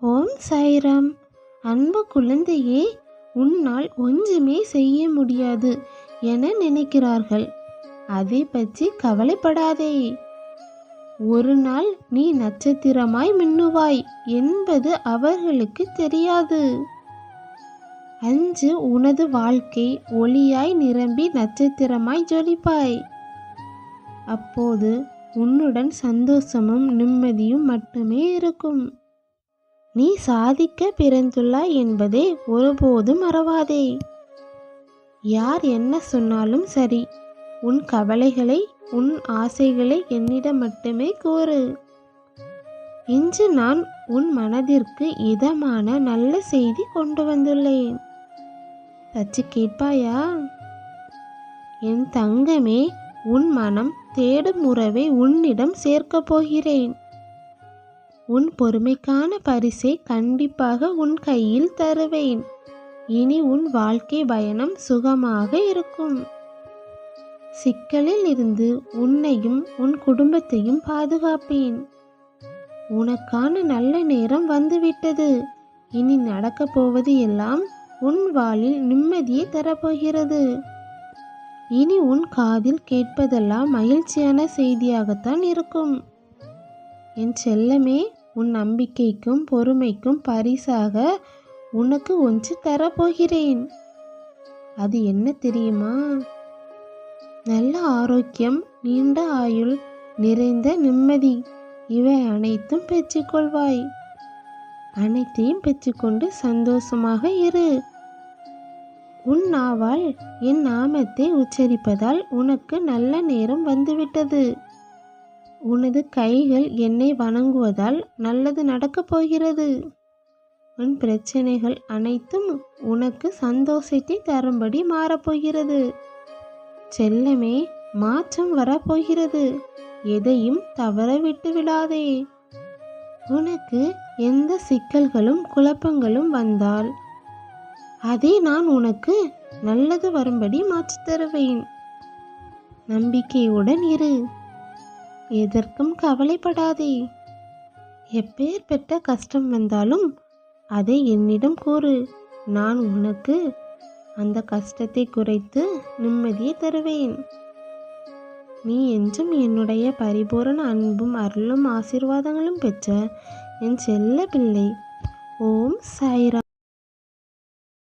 ஓம் சாய்ராம் அன்பு குழந்தையே உன்னால் ஒன்றுமே செய்ய முடியாது என நினைக்கிறார்கள். அதை பற்றி கவலைப்படாதே. ஒரு நாள் நீ நட்சத்திரமாய் மின்னுவாய் என்பது அவர்களுக்கு தெரியாது. அஞ்சு உனது வாழ்க்கை ஒளியாய் நிரம்பி நட்சத்திரமாய் ஜொலிப்பாய். அப்போது உன்னுடன் சந்தோஷமும் நிம்மதியும் மட்டுமே இருக்கும். நீ சாதிக்க பிறந்துள்ளாய் என்பதை ஒருபோதும் மறவாதே. யார் என்ன சொன்னாலும் சரி உன் கவலைகளை உன் ஆசைகளை என்னிடம் மட்டுமே கூறு. இன்று நான் உன் மனதிற்கு இதமான நல்ல செய்தி கொண்டு வந்துள்ளேன். சச்சு கேட்பாயா? என் தங்கமே உன் மனம் தேடும் உறவை உன்னிடம் சேர்க்கப் போகிறேன். உன் பொறுமைக்கான பரிசை கண்டிப்பாக உன் கையில் தருவேன். இனி உன் வாழ்க்கை பயணம் சுகமாக இருக்கும். சிக்கலில் இருந்து உன்னையும் உன் குடும்பத்தையும் பாதுகாப்பேன். உனக்கான நல்ல நேரம் வந்துவிட்டது. இனி நடக்கப் போவது எல்லாம் உன் வாளில் நிம்மதியை தரப்போகிறது. இனி உன் காதில் கேட்பதெல்லாம் மகிழ்ச்சியான செய்தியாகத்தான் இருக்கும். என் செல்லமே உன் நம்பிக்கைக்கும் பொறுமைக்கும் பரிசாக உனக்கு ஒன்று தரப்போகிறேன். அது என்ன தெரியுமா? நல்ல ஆரோக்கியம் நீண்ட ஆயுள் நிறைந்த நிம்மதி. இவை அனைத்தும் பெற்றுக்கொள்வாய். அனைத்தையும் பெற்றுக்கொண்டு சந்தோஷமாக இரு. உன் நாவால் என் நாமத்தை உச்சரிப்பதால் உனக்கு நல்ல நேரம் வந்துவிட்டது. உனது கைகள் என்னை வணங்குவதால் நல்லது நடக்கப் போகிறது. உன் பிரச்சனைகள் அனைத்தும் உனக்கு சந்தோஷத்தை தரும்படி மாறப்போகிறது செல்லமே மாற்றம் வரப்போகிறது எதையும் தவற விட்டு விடாதே. உனக்கு எந்த சிக்கல்களும் குழப்பங்களும் வந்தால் அதை நான் உனக்கு நல்லது வரும்படி மாற்றித் தருவேன். நம்பிக்கையுடன் இரு. எதற்கும் கவலைப்படாதே. எப்பேற்பட்ட கஷ்டம் வந்தாலும் அதை என்னிடம் கூறு. நான் உனக்கு அந்த கஷ்டத்தை குறைத்து நிம்மதியை தருவேன். நீ என்றும் என்னுடைய பரிபூரண அன்பும் அருளும் ஆசீர்வாதங்களும் பெற்ற என் செல்ல பிள்ளை. ஓம் சாய்ராம்.